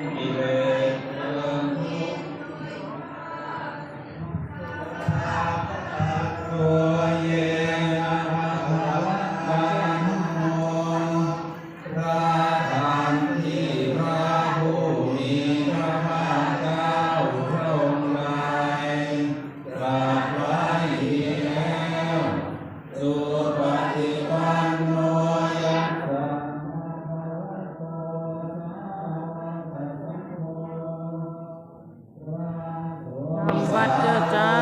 Amen. Bhattacharya.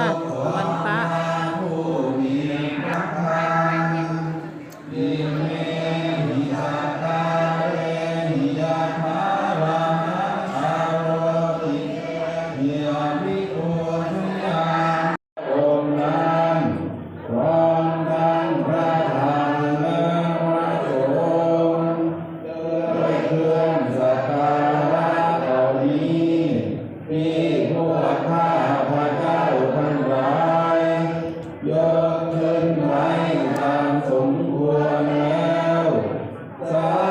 ขึ้นไม่ตามสมควรแล้วสา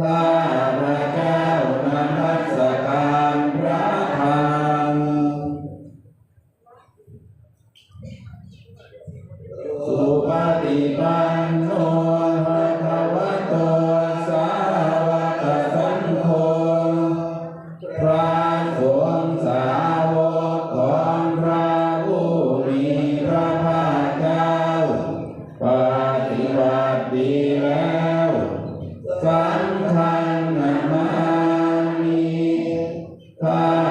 Bye. Amen.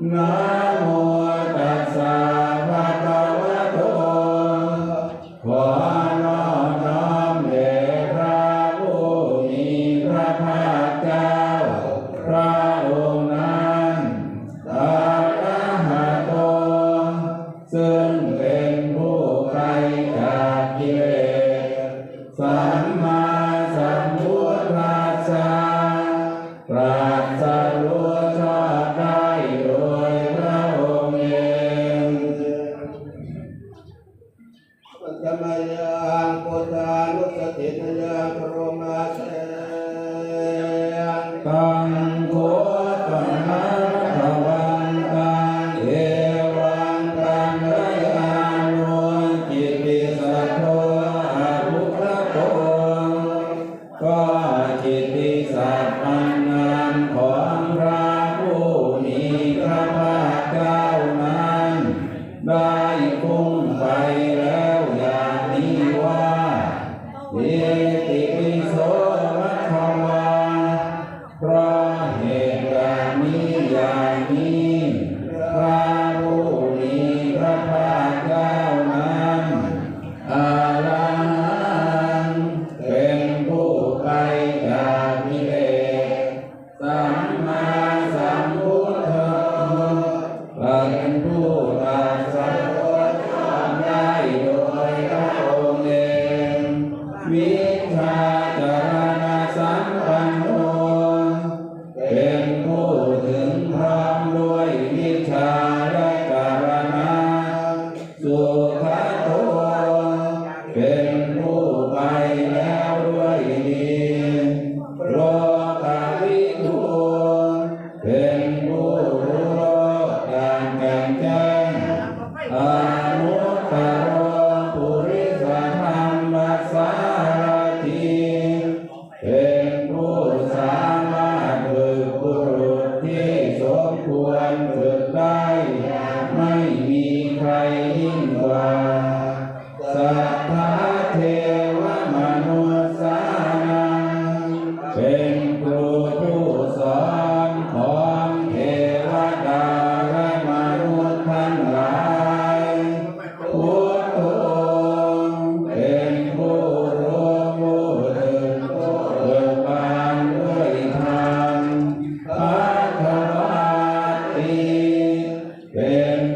No. ธรรมยังพุทธา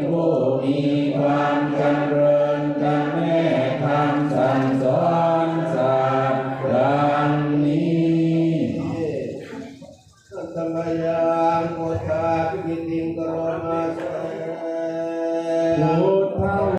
Vô 观